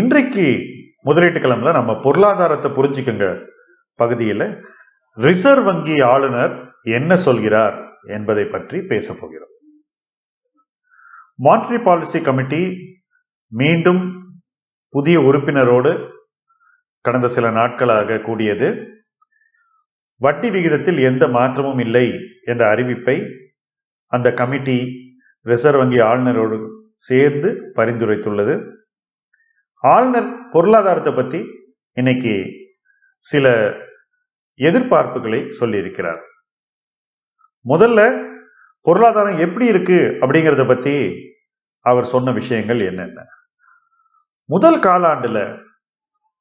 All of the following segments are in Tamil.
இன்றைக்கு முதலீட்டு கிழமைல நம்ம பொருளாதாரத்தை புரிஞ்சுக்கங்க. பகுதியில் ரிசர்வ் வங்கி ஆளுநர் என்ன சொல்கிறார் என்பதை பற்றி பேச போகிறோம். மானிட்டரி பாலிசி கமிட்டி மீண்டும் புதிய உறுப்பினரோடு கடந்த சில நாட்களாக கூடியது. வட்டி விகிதத்தில் எந்த மாற்றமும் இல்லை என்ற அறிவிப்பை அந்த கமிட்டி ரிசர்வ் வங்கி ஆளுநரோடு சேர்ந்து பரிந்துரைத்துள்ளது. ஆளுநர் பொருளாதாரத்தை பற்றி இன்னைக்கு சில எதிர்பார்ப்புகளை சொல்லியிருக்கிறார். முதல்ல பொருளாதாரம் எப்படி இருக்கு அப்படிங்கிறத பத்தி அவர் சொன்ன விஷயங்கள் என்னென்ன? முதல் காலாண்டுல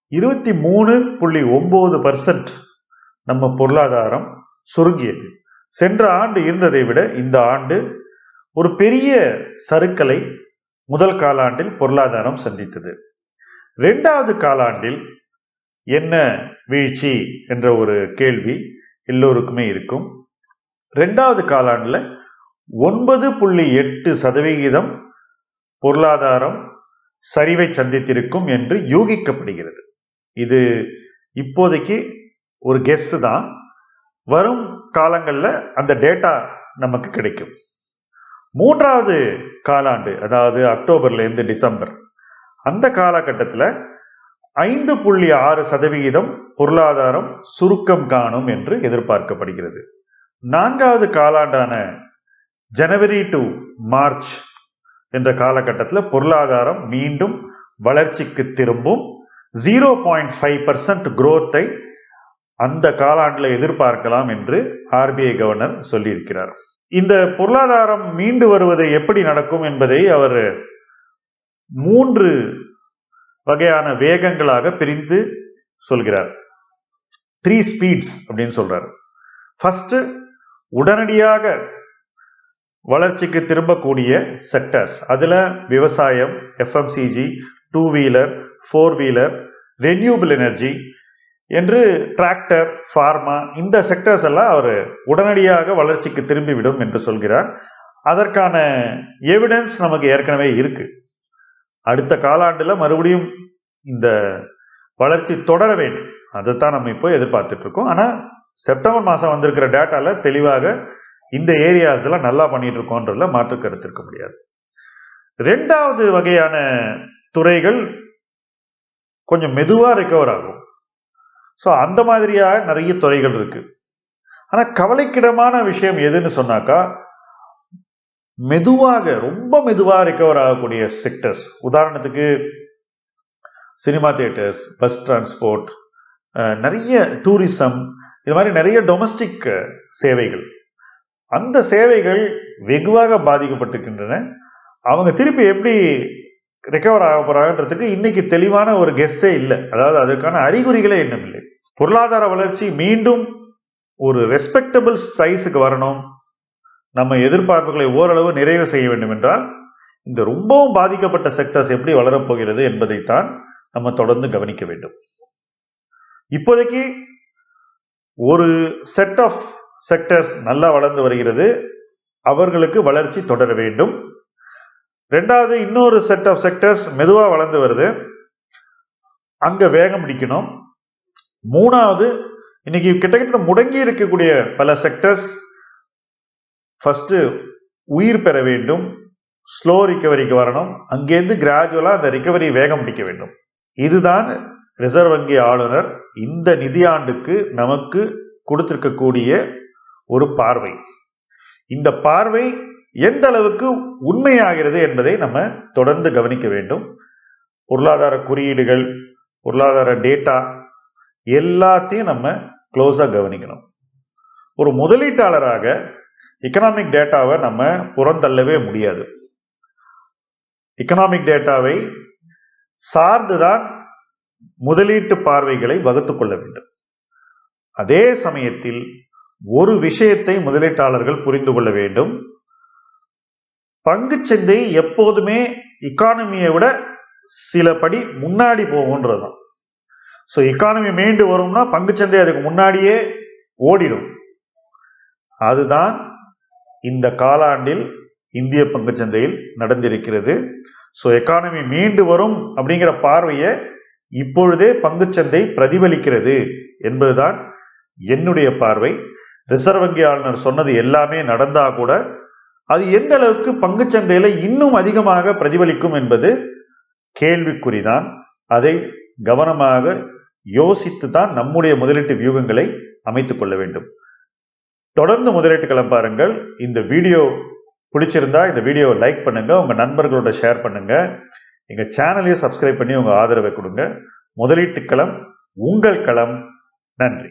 இருபத்தி மூணு புள்ளி ஒன்பது பர்சன்ட் நம்ம பொருளாதாரம் சுருங்கியது. சென்ற ஆண்டு இருந்ததை விட இந்த ஆண்டு ஒரு பெரிய சருக்களை முதல் காலாண்டில் பொருளாதாரம் சந்தித்தது. ரெண்டாவது காலாண்டில் என்ன வீழ்ச்சி என்ற ஒரு கேள்வி எல்லோருக்குமே இருக்கும். ரெண்டாவது காலாண்டில் ஒன்பது புள்ளி எட்டு சதவிகிதம் பொருளாதாரம் சரிவை சந்தித்திருக்கும் என்று யூகிக்கப்படுகிறது. இது இப்போதைக்கு ஒரு கெஸ்ஸு தான். வரும் காலங்களில் அந்த டேட்டா நமக்கு கிடைக்கும். மூன்றாவது காலாண்டு அதாவது அக்டோபர்லேருந்து டிசம்பர் அந்த காலகட்டத்தில் ஐந்து புள்ளி ஆறு சதவிகிதம் பொருளாதாரம் சுருக்கம் காணும் என்று எதிர்பார்க்கப்படுகிறது. நான்காவது காலாண்டான ஜனவரி டு மார்ச் என்ற காலகட்டத்தில் பொருளாதாரம் மீண்டும் வளர்ச்சிக்கு திரும்பும். ஜீரோ பாயிண்ட் ஃபைவ் பர்சன்ட் குரோத்தை அந்த காலாண்டில் எதிர்பார்க்கலாம் என்று ஆர்பிஐ கவர்னர் சொல்லியிருக்கிறார். இந்த பொருளாதாரம் மீண்டு வருவது எப்படி நடக்கும் என்பதை அவர் மூன்று வகையான வேகங்களாக பிரிந்து சொல்கிறார். த்ரீ ஸ்பீட்ஸ் அப்படின்னு சொல்றார். ஃபர்ஸ்ட் உடனடியாக வளர்ச்சிக்கு திரும்பக்கூடிய செக்டர்ஸ் அதுல விவசாயம் FMCG two wheeler four wheeler renewable energy என்று டிராக்டர் ஃபார்மா இந்த செக்டர்ஸ் எல்லாம் அவர் உடனடியாக வளர்ச்சிக்கு திரும்பிவிடும் என்று சொல்கிறார். அதற்கான எவிடன்ஸ் நமக்கு ஏற்கனவே இருக்குது அடுத்த காலாண்டுல மறுபடியும் இந்த வளர்ச்சி தொடர வேண்டும். அதைத்தான் நம்ம இப்போ எதிர்பார்த்துட்டு இருக்கோம். ஆனா செப்டம்பர் மாசம் வந்திருக்கிற டேட்டால தெளிவாக இந்த ஏரியாஸ் எல்லாம் நல்லா பண்ணிட்டு இருக்கோன்றதுல மாற்று கருத்து இருக்க முடியாது. ரெண்டாவது வகையான துறைகள் கொஞ்சம் மெதுவாக ரிகவர் ஆகும். ஸோ அந்த மாதிரியாக நிறைய துறைகள் இருக்கு. ஆனால் கவலைக்கிடமான விஷயம் எதுன்னு சொன்னாக்கா மெதுவாக ரொம்ப மெதுவாக ரிகவர் ஆகக்கூடிய செக்டர்ஸ் உதாரணத்துக்கு சினிமா தியேட்டர்ஸ் பஸ் டிரான்ஸ்போர்ட் நிறைய டூரிசம் இது மாதிரி நிறைய டொமஸ்டிக் சேவைகள். அந்த சேவைகள் வெகுவாக பாதிக்கப்பட்டிருக்கின்றன. அவங்க திருப்பி எப்படி ரிகவர் ஆக போறாங்கன்றதுக்கு இன்னைக்கு தெளிவான ஒரு கெஸ்ஸே இல்லை. அதாவது அதற்கான அறிகுறிகளே இன்னும் இல்லை. பொருளாதார வளர்ச்சி மீண்டும் ஒரு ரெஸ்பெக்டபிள் சைஸுக்கு வரணும். நம்ம எதிர்பார்ப்புகளை ஓரளவு நிறைவு செய்ய வேண்டும் என்றால் இந்த ரொம்பவும் பாதிக்கப்பட்ட செக்டர்ஸ் எப்படி வளரப்போகிறது என்பதைத்தான் நம்ம தொடர்ந்து கவனிக்க வேண்டும். இப்போதைக்கு ஒரு செட் ஆஃப் செக்டர்ஸ் நல்லா வளர்ந்து வருகிறது. அவர்களுக்கு வளர்ச்சி தொடர வேண்டும். ரெண்டாவது இன்னொரு செட் ஆஃப் செக்டர்ஸ் மெதுவாக வளர்ந்து வருது. அங்கே வேகம் பிடிக்கணும். மூணாவது இன்னைக்கு கிட்டத்தட்ட முடங்கி இருக்கக்கூடிய பல செக்டர்ஸ் ஃபஸ்ட்டு உயிர் பெற வேண்டும் ஸ்லோ ரிக்கவரிக்கு வரணும் அங்கேருந்து கிராஜுவலாக அந்த ரிக்கவரி வேகம் பிடிக்க வேண்டும். இதுதான் ரிசர்வ் வங்கி ஆளுநர் இந்த நிதியாண்டுக்கு நமக்கு கொடுத்திருக்கக்கூடிய ஒரு பார்வை. இந்த பார்வை எந்த அளவுக்கு உண்மையாகிறது என்பதை நம்ம தொடர்ந்து கவனிக்க வேண்டும். பொருளாதார குறியீடுகள் பொருளாதார டேட்டா எல்லாத்தையும் நம்ம க்ளோஸாக கவனிக்கணும். ஒரு முதலீட்டாளராக எக்கனாமிக் டேட்டாவை நம்ம புறந்தள்ளவே முடியாது. எக்கனாமிக் டேட்டாவை சார்ந்துதான் முதலீட்டு பார்வைகளை வகுத்து கொள்ள வேண்டும். அதே சமயத்தில் ஒரு விஷயத்தை முதலீட்டாளர்கள் புரிந்து கொள்ள வேண்டும். பங்குச்சந்தை எப்போதுமே இக்கானமியை விட சில படி முன்னாடி போகுன்றதுதான் ஸோ இக்கானமி மீண்டு வரும்னா பங்குச்சந்தை அதுக்கு முன்னாடியே ஓடிடும். அதுதான் இந்த காலாண்டில் இந்திய பங்குச்சந்தையில் நடந்திருக்கிறது. ஸோ எக்கானமி மீண்டு வரும் அப்படிங்கிற பார்வையை இப்பொழுதே பங்குச்சந்தை பிரதிபலிக்கிறது என்பதுதான் என்னுடைய பார்வை. ரிசர்வ் வங்கி ஆளுநர் சொன்னது எல்லாமே நடந்தா கூட அது எந்த அளவுக்கு பங்குச்சந்தையில இன்னும் அதிகமாக பிரதிபலிக்கும் என்பது கேள்விக்குறிதான். அதை கவனமாக யோசித்து தான் நம்முடைய முதலீட்டு வியூகங்களை அமைத்துக் கொள்ள வேண்டும். தொடர்ந்து முதலீட்டுகளை பாருங்கள். இந்த வீடியோ பிடிச்சிருந்தா இந்த வீடியோவை லைக் பண்ணுங்கள் உங்கள் நண்பர்களோட ஷேர் பண்ணுங்கள் எங்கள் சேனலையும் சப்ஸ்கிரைப் பண்ணி உங்கள் ஆதரவை கொடுங்க. முதலீட்டு களம் உங்கள் களம். நன்றி.